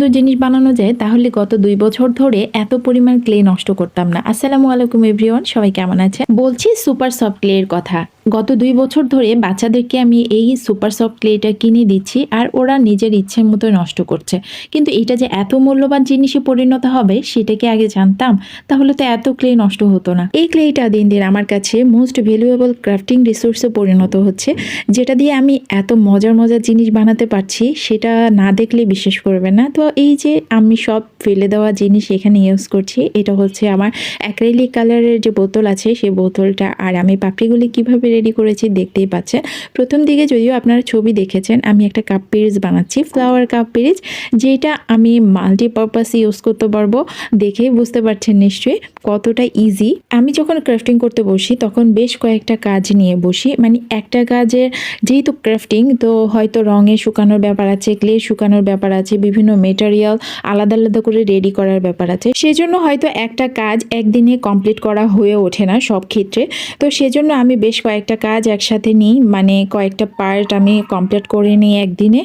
সুন্দর জিনিস বানানো যায়, তাহলে গত দুই বছর ধরে এত পরিমাণ ক্লে নষ্ট করতাম না। আসসালামু আলাইকুম, এভরিওয়ান, সবাই কেমন আছে বলছি সুপার সফট ক্লে এর কথা। গত দুই বছর ধরে বাচ্চাদেরকে আমি এই সুপার সফট ক্লেটা কিনে দিচ্ছি আর ওরা নিজের ইচ্ছে মতো নষ্ট করছে। কিন্তু এটা যে এত মূল্যবান জিনিসে পরিণত হবে সেটাকে আগে জানতাম, তাহলে তো এত ক্লে নষ্ট হতো না। এই ক্লেটা দিন দিন আমার কাছে মোস্ট ভ্যালুয়েবল ক্রাফটিং রিসোর্সে পরিণত হচ্ছে, যেটা দিয়ে আমি এত মজার মজার জিনিস বানাতে পারছি, সেটা না দেখলে বিশ্বাস করবে না। তো এই যে আমি সব ফেলে দেওয়া জিনিস এখানে ইউজ করছি, এটা হচ্ছে আমার অ্যাক্রেলিক কালারের যে বোতল আছে, সেই বোতলটা আর আমি পাপড়িগুলি কীভাবে রেডি করেছি, দেখতেই পাচ্ছেন প্রথম দিকে যদিও আপনারা ছবি দেখেছেন, আমি একটা কাপ পিরিজ বানাচ্ছি ফ্লাওয়ার কাপ পিরিজ, যেটা আমি মাল্টিপারপাস ইউজ করতে পারব দেখেই বুঝতে পারছেন নিশ্চয়ই কতটা ইজি আমি যখন ক্রাফটিং করতে বসি, তখন বেশ কয়েকটা কাজ নিয়ে বসি মানে একটা কাজের যেহেতু ক্রাফটিং তো হয়তো রঙে শুকানোর ব্যাপার আছে ক্লে শুকানোর ব্যাপার আছে, বিভিন্ন মেটেরিয়াল আলাদা আলাদা করে রেডি করার ব্যাপার আছে। সেজন্য হয়তো একটা কাজ একদিনে কমপ্লিট করা হয়ে ওঠে না সব ক্ষেত্রে। তো সেজন্য আমি বেশ কয়েকটা কাজ একসাথে নিই মানে কয়েকটা পার্ট আমি কমপ্লিট করে নিই একদিনে।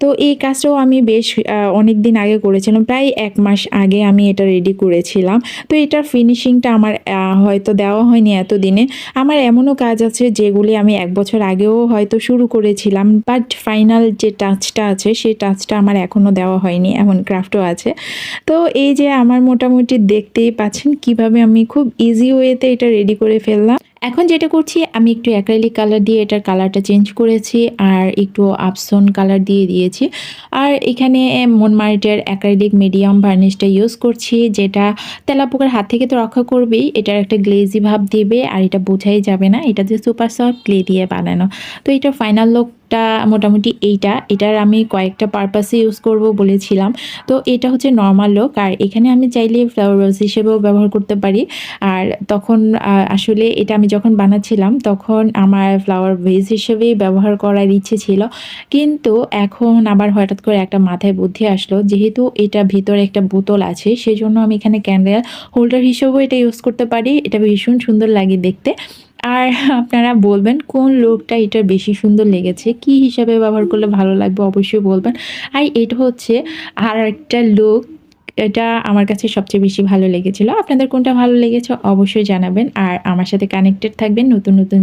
তো এই কাজটাও আমি বেশ অনেক দিন আগে করেছিলাম, প্রায় এক মাস আগে আমি এটা রেডি করেছিলাম। তো এটার ফিনিশিংটা আমার হয়তো দেওয়া হয়নি এতদিনে। আমার এমনও কাজ আছে যেগুলি আমি এক বছর আগেও হয়তো শুরু করেছিলাম বাট ফাইনাল যে টাচটা আছে, সেই টাচটা আমার এখনও দেওয়া হয়নি, এমন ক্রাফটও আছে। তো এই যে আমার মোটামুটি দেখতেই পাচ্ছেন কীভাবে আমি খুব ইজি ওয়েতে এটা রেডি করে ফেললাম। এখন যেটা করছি, আমি একটু অ্যাক্রেলিক কালার দিয়ে এটার কালারটা চেঞ্জ করেছি আর একটু আপসন কালার দিয়ে দিয়েছি। আর এখানে মনমারিটের অ্যাক্রেলিক মিডিয়াম ভার্নিশটা ইউজ করছি, যেটা তেলাপোকার হাত থেকে তো রক্ষা করবেই, এটার একটা গ্লেজি ভাব দেবে আর এটা বোঝাই যাবে না, এটা যে সুপার সফট ক্লে দিয়ে বানানো। তো এটা ফাইনাল লুকটা মোটামুটি এইটা। এটার আমি কয়েকটা পারপাসে ইউজ করব বলেছিলাম। তো এটা হচ্ছে নর্মাল লুক আর এখানে আমি চাইলে ফ্লাওয়ার রোজ হিসেবেও ব্যবহার করতে পারি। আর তখন আসলে এটা আমি যখন বানাচ্ছিলাম, তখন আমার ফ্লাওয়ার ভেজ হিসেবেই ব্যবহার করার ইচ্ছে ছিল। কিন্তু এখন আবার হঠাৎ করে একটা মাথায় বুদ্ধি আসলো। যেহেতু এটা ভিতরে একটা বোতল আছে, সেজন্য আমি এখানে ক্যান্ডেল হোল্ডার হিসেবেও এটা ইউজ করতে পারি। এটা ভীষণ সুন্দর লাগে দেখতে। আর আপনারা বলবেন, কোন লোকটা এটা বেশি সুন্দর লেগেছে? কি হিসাবে ব্যবহার করলে ভালো লাগবে? অবশ্যই বলবেন। আর এটা হচ্ছে আর একটা লুক, এটা আমার কাছে সবচেয়ে বেশি ভালো লেগেছিল। আপনাদের কোনটা ভালো লেগেছে অবশ্যই জানাবেন। আর আমার সাথে কানেক্টেড থাকবেন নতুন নতুন